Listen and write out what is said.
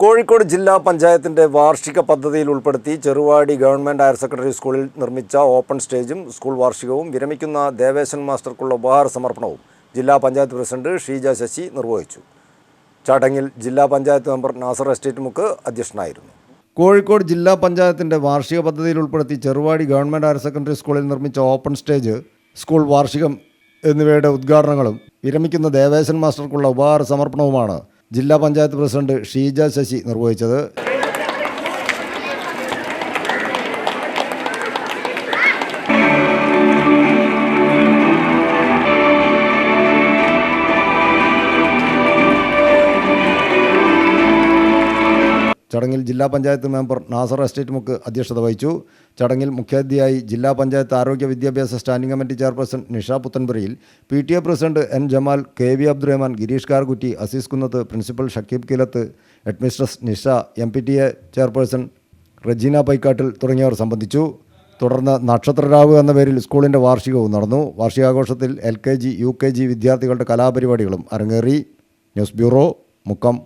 കോഴിക്കോട് ജില്ലാ പഞ്ചായത്തിന്റെ വാർഷിക പദ്ധതിയിൽ ഉൾപ്പെടുത്തി ചെറുവാടി ഗവൺമെന്റ് ഹയർ സെക്കൻഡറി സ്കൂളിൽ നിർമ്മിച്ച ഓപ്പൺ സ്റ്റേജും സ്കൂൾ വാർഷികവും വിരമിക്കുന്ന ദേവേശൻ മാസ്റ്റർക്കുള്ള ഉപഹാര സമർപ്പണവും ജില്ലാ പഞ്ചായത്ത് പ്രസിഡന്റ് ഷീജ ശശി നിർവഹിച്ചു. ചടങ്ങിൽ ജില്ലാ പഞ്ചായത്ത് മെമ്പർ നാസർ എസ്റ്റേറ്റ് മുക്ക് അധ്യക്ഷനായിരുന്നു. കോഴിക്കോട് ജില്ലാ പഞ്ചായത്തിന്റെ വാർഷിക പദ്ധതിയിൽ ഉൾപ്പെടുത്തി ചെറുവാടി ഗവൺമെന്റ് ഹയർ സെക്കൻഡറി സ്കൂളിൽ നിർമ്മിച്ച ഓപ്പൺ സ്റ്റേജ് സ്കൂൾ വാർഷികം എന്നിവയുടെ ഉദ്ഘാടനങ്ങളും വിരമിക്കുന്ന ദേവേശൻ മാസ്റ്റർക്കുള്ള ഉപഹാര സമർപ്പണവുമാണ് ജില്ലാ പഞ്ചായത്ത് പ്രസിഡന്റ് ഷീജ ശശി നിർവഹിച്ചത് ചടങ്ങിൽ ജില്ലാ പഞ്ചായത്ത് മെമ്പർ നാസർ എസ്റ്റേറ്റ് മുക്ക് അധ്യക്ഷത വഹിച്ചു. ചടങ്ങിൽ മുഖ്യാതിഥിയായി ജില്ലാ പഞ്ചായത്ത് ആരോഗ്യ വിദ്യാഭ്യാസ standing committee chairperson Nisha Puthanpurayil P T A president N Jamal K V Abdurahman Gireesh Karkutti Azeez Kunnath principal Shakeeb Kilath headmistress Nisha M P T A chairperson Rajeena Paikkattil തുടങ്ങിയവർ സംബന്ധിച്ചു. തുടർന്ന് നക്ഷത്രരാവ് എന്ന പേരിൽ സ്കൂളിന്റെ വാർഷികവും നടന്നു. വാർഷികാഘോഷത്തിൽ L K G U K G വിദ്യാർത്ഥികളുടെ കലാപരിപാടികളും അരങ്ങേറി. News bureau Mukkam.